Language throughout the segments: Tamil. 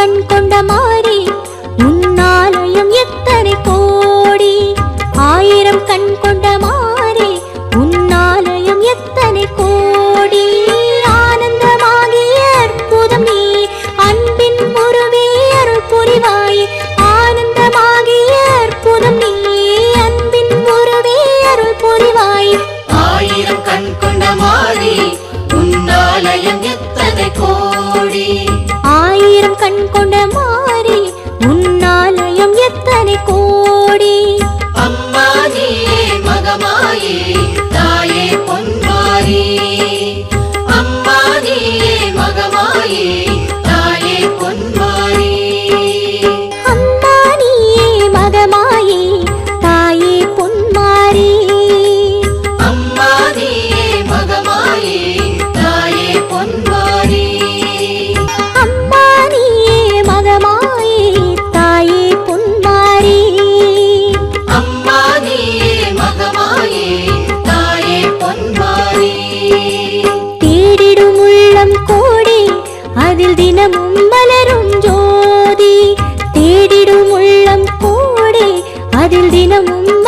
కన్కొండ మా அதில் தினமும் மலரும் ஜோதி. தேடிடும் உள்ளம் கோடி அதில் தினமும்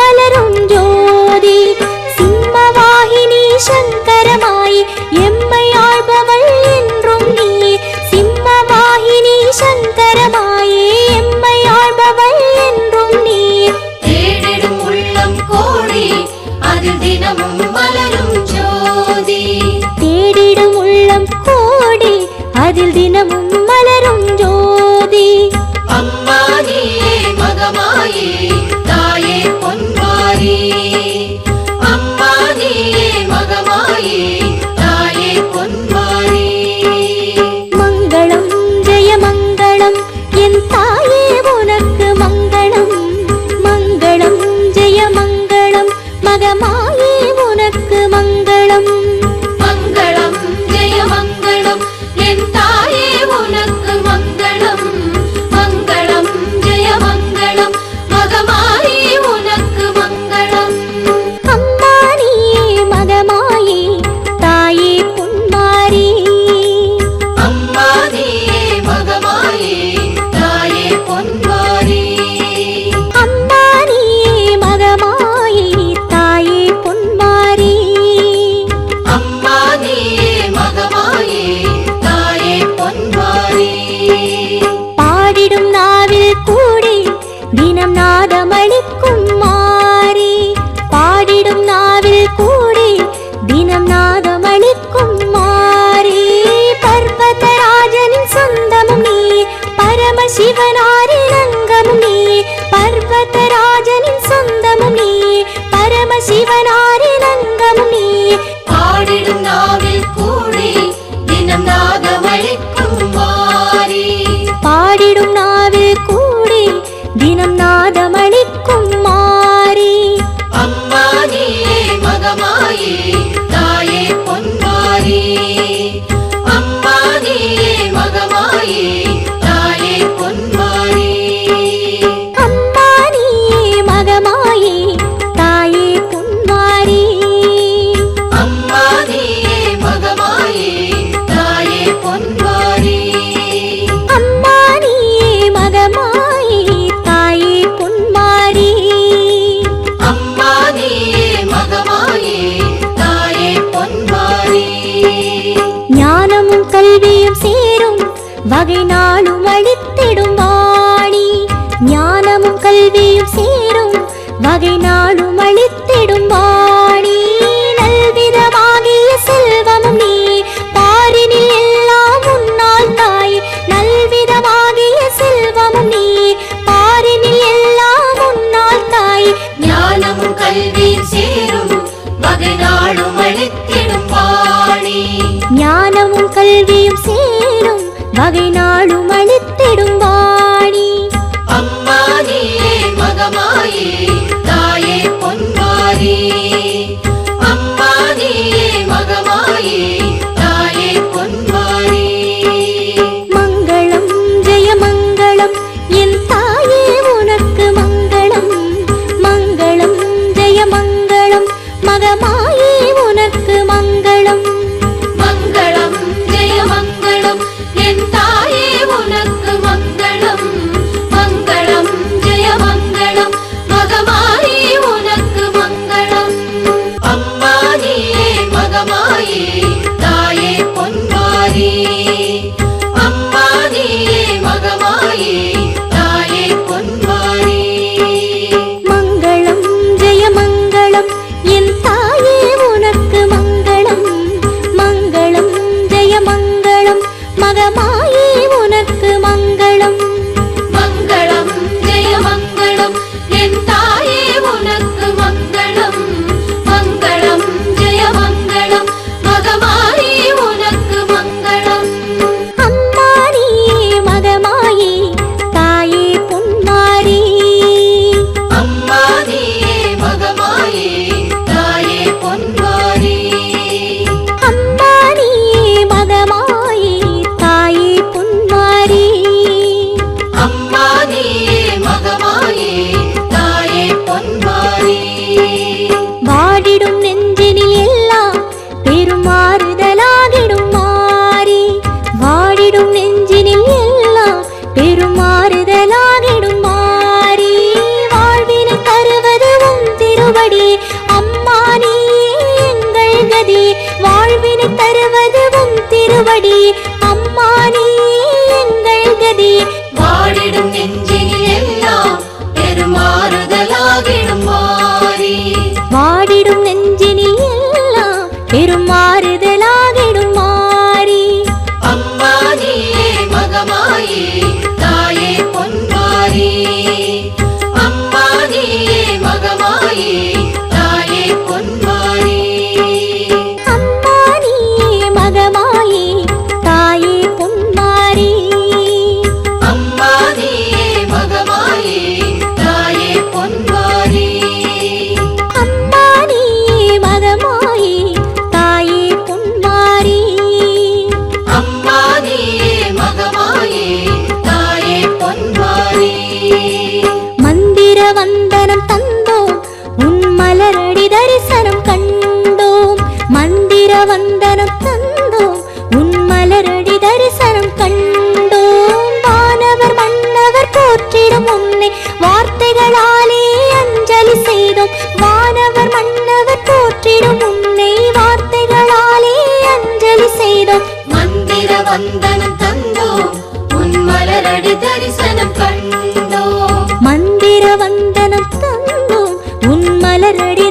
பாடிடும் நாவில் கூடி தினம் நாதமளிக்கும் மாறி. பாடிடும் நாவில் கூடி தினம் நாதமளிக்கும் மாறி. பர்வதராஜனின் சொந்தமும் நீ பரமசிவனாரின் அங்கமும் நீ. பர்வதராஜனின் சொந்தமும் நீ பரமசிவனார் வகை நாளும் அழித்திடும் வாணி ஞானமும் கல்வியும் சேரும். வகை நாள் படி அம்மா நீ எங்கள் கதி. வந்தோம் மந்திர வந்தனம் தந்தோம் உன் மலரடி தரிசனம் கண்டோம். மந்திர வந்தனம் தந்தோம் உன் மலரடி